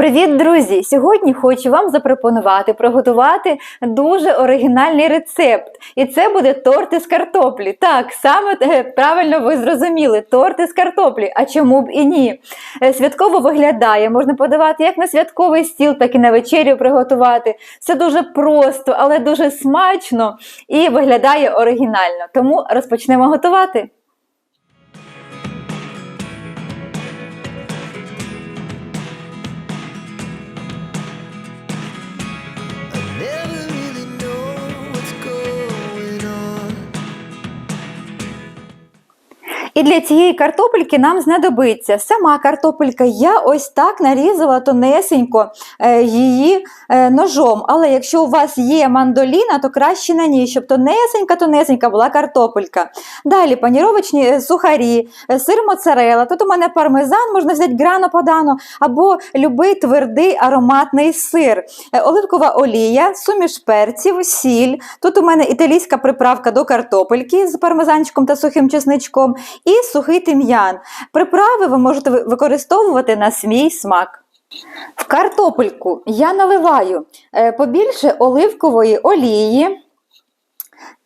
Привіт, друзі! Сьогодні хочу вам запропонувати приготувати дуже оригінальний рецепт. І це буде торт із картоплі. Так, саме е, правильно ви зрозуміли, торт із картоплі. А чому б і ні? Е, Святково виглядає, можна подавати як на святковий стіл, так і на вечерю приготувати. Все дуже просто, але дуже смачно і виглядає оригінально. Тому розпочнемо готувати. І для цієї картопельки нам знадобиться сама картопелька. Я ось так нарізала тонесенько е, її е, ножом. Але якщо у вас є мандоліна, то краще на ній, щоб тонесенька-тонесенька була картопелька. Далі паніровочні е, сухарі, сир моцарела. Тут у мене пармезан, можна взяти грано падано або любий твердий ароматний сир, оливкова олія, суміш перців, сіль. Тут у мене італійська приправка до картопельки з пармезанчиком та сухим чесничком і сухий тим'ян. Приправи ви можете використовувати на свій смак. В картопельку я наливаю е, побільше оливкової олії.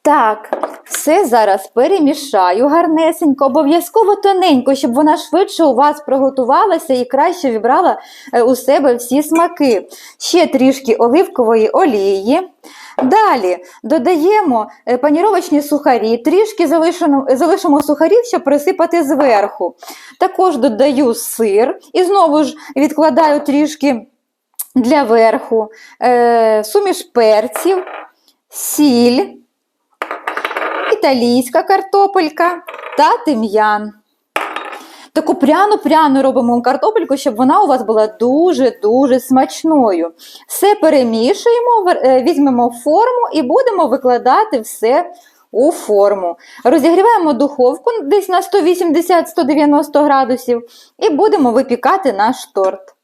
Так, все зараз перемішаю гарнесенько, обов'язково тоненько, щоб вона швидше у вас приготувалася і краще вібрала е, у себе всі смаки. Ще трішки оливкової олії. Далі додаємо е, паніровочні сухарі, трішки залишимо, залишимо сухарів, щоб присипати зверху. Також додаю сир і знову ж відкладаю трішки для верху, е, суміш перців, сіль італійська картопелька та тим'ян. Таку пряну-пряну робимо картопельку, щоб вона у вас була дуже-дуже смачною. Все перемішуємо, е, візьмемо форму і будемо викладати все у форму. Розігріваємо духовку десь на 180-190 градусів і будемо випікати наш торт.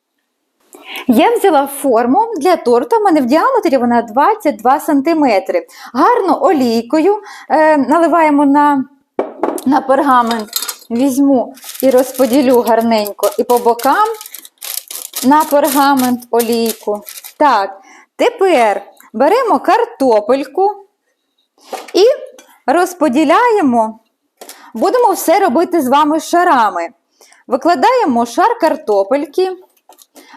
Я взяла форму для торта, в мене в діаметрі вона 22 см. Гарно олійкою е, наливаємо на, на пергамент, візьму і розподілю гарненько і по бокам на пергамент олійку. Так, тепер беремо картопельку і розподіляємо. Будемо все робити з вами шарами. Викладаємо шар картопельки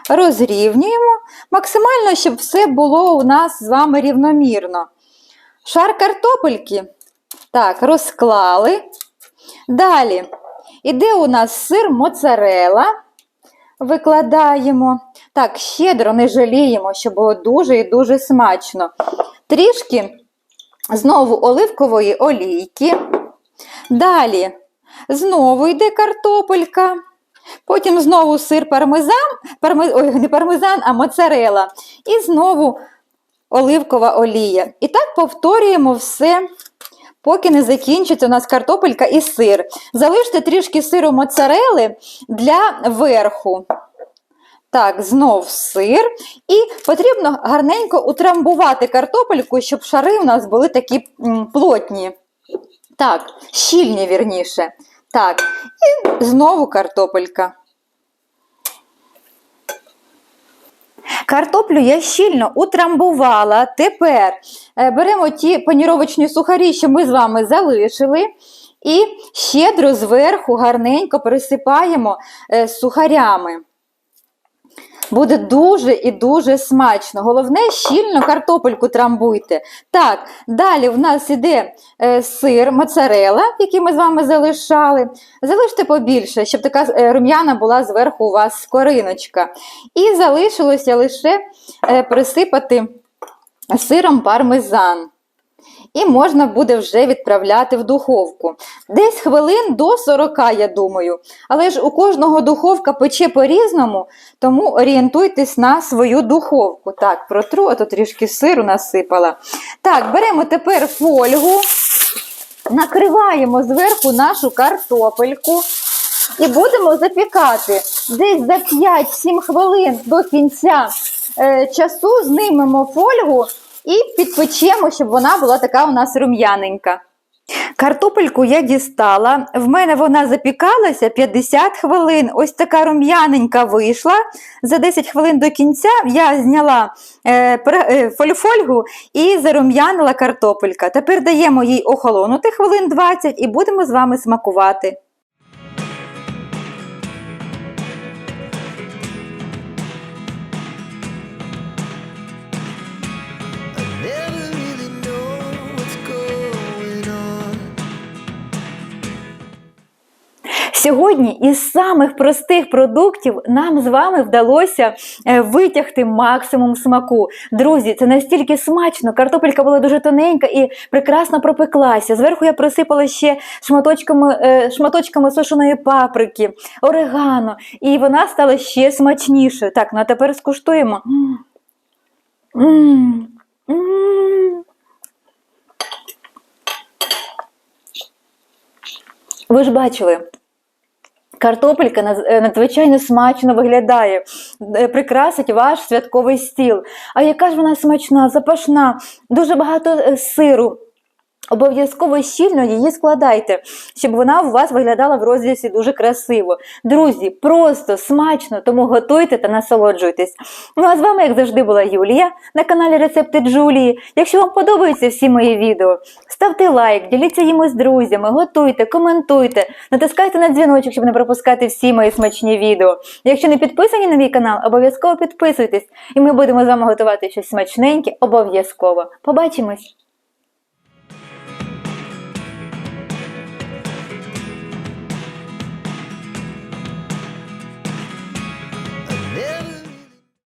розрівнюємо максимально, щоб все було у нас з вами рівномірно. Шар картопельки. Так, розклали. Далі іде у нас сир моцарела. Викладаємо. Так, щедро не жаліємо, щоб було дуже і дуже смачно. Трішки знову оливкової олійки. Далі знову йде картопелька. Потім знову сир пармезан, парме, ой, не пармезан, а моцарела. І знову оливкова олія. І так повторюємо все, поки не закінчиться у нас картопелька і сир. Залиште трішки сиру моцарели для верху. Так, знов сир. І потрібно гарненько утрамбувати картопельку, щоб шари у нас були такі плотні. Так, щільні вірніше. Так, і знову картопелька. Картоплю я щільно утрамбувала. Тепер е, беремо ті паніровочні сухарі, що ми з вами залишили, і щедро зверху гарненько присипаємо е, сухарями. Буде дуже і дуже смачно. Головне, щільно картопельку трамбуйте. Так, далі в нас іде е, сир, моцарела, який ми з вами залишали. Залиште побільше, щоб така е, рум'яна була зверху у вас скориночка. І залишилося лише е, присипати сиром пармезан. І можна буде вже відправляти в духовку. Десь хвилин до 40, я думаю. Але ж у кожного духовка пече по-різному, тому орієнтуйтесь на свою духовку. Так, протру, а то трішки сиру насипала. Так, беремо тепер фольгу, накриваємо зверху нашу картопельку і будемо запікати. Десь за 5-7 хвилин до кінця е, часу знімемо фольгу і підпечемо, щоб вона була така у нас рум'яненька. Картопельку я дістала. В мене вона запікалася 50 хвилин. Ось така рум'яненька вийшла. За 10 хвилин до кінця я зняла е, е, фольфольгу і зарум'янила картопелька. Тепер даємо їй охолонути хвилин 20 і будемо з вами смакувати. Сьогодні із самих простих продуктів нам з вами вдалося е, витягти максимум смаку. Друзі, це настільки смачно. Картопелька була дуже тоненька і прекрасно пропеклася. Зверху я присипала ще шматочками, е, шматочками сушеної паприки, орегано, і вона стала ще смачнішою. Так, ну а тепер скуштуємо. Ви ж бачили, Картопелька е, надзвичайно смачно виглядає, е, прикрасить ваш святковий стіл. А яка ж вона смачна, запашна, дуже багато е, сиру. Обов'язково щільно її складайте, щоб вона у вас виглядала в розрізі дуже красиво. Друзі, просто смачно, тому готуйте та насолоджуйтесь. Ну а з вами, як завжди, була Юлія на каналі Рецепти Джулії. Якщо вам подобаються всі мої відео, ставте лайк, діліться їми з друзями, готуйте, коментуйте, натискайте на дзвіночок, щоб не пропускати всі мої смачні відео. Якщо не підписані на мій канал, обов'язково підписуйтесь, і ми будемо з вами готувати щось смачненьке, обов'язково. Побачимось!